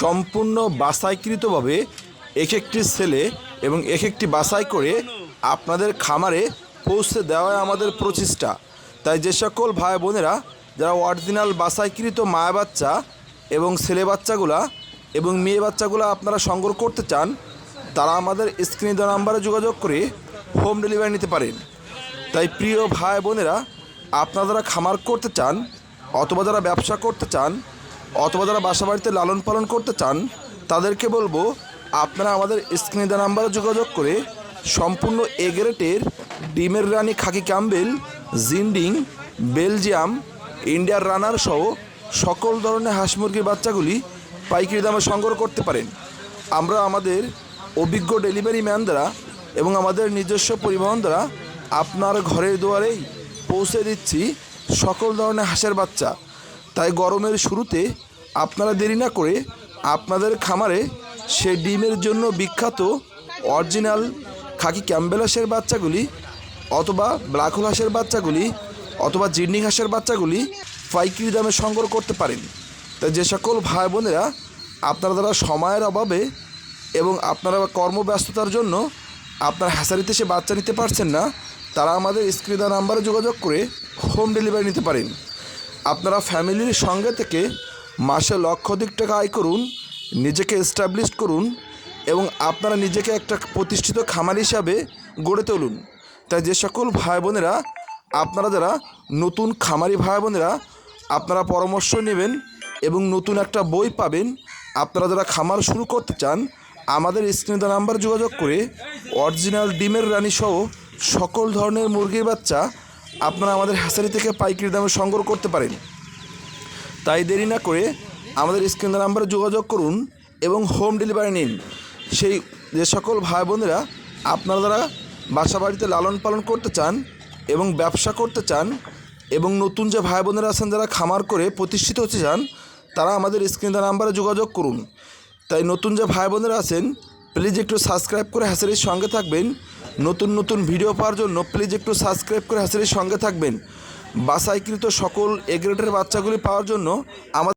সম্পূর্ণ বাসাইকৃতভাবে এক একটি ছেলে এবং এক একটি বাছাই করে আপনাদের খামারে পৌঁছে দেওয়াই আমাদের প্রচেষ্টা। তাই যে সকল ভাই বোনেরা যারা অরিজিনাল বাসাইকৃত মায়া বাচ্চা এবং ছেলে বাচ্চাগুলা এবং মেয়ে বাচ্চাগুলো আপনারা সংগ্রহ করতে চান, তারা আমাদের স্ক্রিনে দেওয়া নাম্বারে যোগাযোগ করে হোম ডেলিভারি নিতে পারেন। তাই প্রিয় ভাই বোনেরা আপনারা যারা খামার করতে চান অথবা যারা ব্যবসা করতে চান অথবা যারা বাসা বাড়িতে লালন পালন করতে চান, তাদেরকে বলব, আপনারা আমাদের স্ক্রিনে দেওয়া নাম্বারে যোগাযোগ করে সম্পূর্ণ এগ্রেটের ডিমের রানী খাকি ক্যাম্বেল জিন্ডিং, বেলজিয়াম, ইন্ডিয়ার রানার সহ সকল ধরনের হাঁস মুরগির বাচ্চাগুলি পাইকারি দামে সংগ্রহ করতে পারেন। আমরা আমাদের অভিজ্ঞ ডেলিভারি ম্যান দ্বারা এবং আমাদের নিজস্ব পরিবহন দ্বারা আপনার ঘরের দুয়ারেই পৌঁছে দিচ্ছি সকল ধরনের হাঁসের বাচ্চা। তাই গরমের শুরুতে আপনারা দেরি না করে আপনাদের খামারে সে ডিমের জন্য বিখ্যাত অরিজিনাল খাকি ক্যাম্বেল হাঁসের বাচ্চাগুলি অথবা ব্ল্যাক হোল হাঁসের বাচ্চাগুলি অথবা জিন্ডিং হাঁসের বাচ্চাগুলি পাইকারি দামে সংগ্রহ করতে পারেন। তাই যে সকল ভাই বোনেরা আপনারা যারা সময়ের অভাবে এবং আপনারা কর্মব্যস্ততার জন্য আপনার হ্যাসারিতে সে বাচ্চা নিতে পারছেন না, তারা আমাদের স্ক্রিনা নাম্বারে যোগাযোগ করে হোম ডেলিভারি নিতে পারেন। আপনারা ফ্যামিলির সঙ্গে থেকে মাসে লক্ষাধিক টাকা আয় করুন, নিজেকে এস্টাবলিশ করুন এবং আপনারা নিজেকে একটা প্রতিষ্ঠিত খামার হিসাবে গড়ে তুলুন। তাই যে সকল ভাই বোনেরা, আপনারা যারা নতুন খামারি ভাই বোনেরা, আপনারা পরামর্শ নেবেন এবং নতুন একটা বই পাবেন, আপনারা যারা খামার শুরু করতে চান, আমাদের স্ক্রিনে নাম্বার যোগাযোগ করে অরিজিনাল ডিমের রানী সহ সকল ধরনের মুরগির বাচ্চা আপনারা আমাদের হ্যাসারি থেকে পাইকারি দামে সংগ্রহ করতে পারেন। তাই দেরি না করে আমাদের স্ক্রিনের নাম্বারে যোগাযোগ করুন এবং হোম ডেলিভারি নিন। সেই যে সকল ভাই বোনেরা আপনারা যারা বাসা বাড়িতে লালন পালন করতে চান এবং ব্যবসা করতে চান এবং নতুন যে ভাই বোনেরা আছেন যারা খামার করে প্রতিষ্ঠিত হতে চান, তারা আমাদের স্ক্রিনের নাম্বারে যোগাযোগ করুন। তাই নতুন যে ভাই বোনেরা আছেন প্লিজ একটু সাবস্ক্রাইব করে হ্যাসারির সঙ্গে থাকবেন। নতুন নতুন ভিডিও পাওয়ার জন্য প্লিজ একটু সাবস্ক্রাইব করে হ্যাসারির সঙ্গে থাকবেন। বাসাইকৃত সকল এগ্রেটের বাচ্চাগুলি পাওয়ার জন্য আমাদের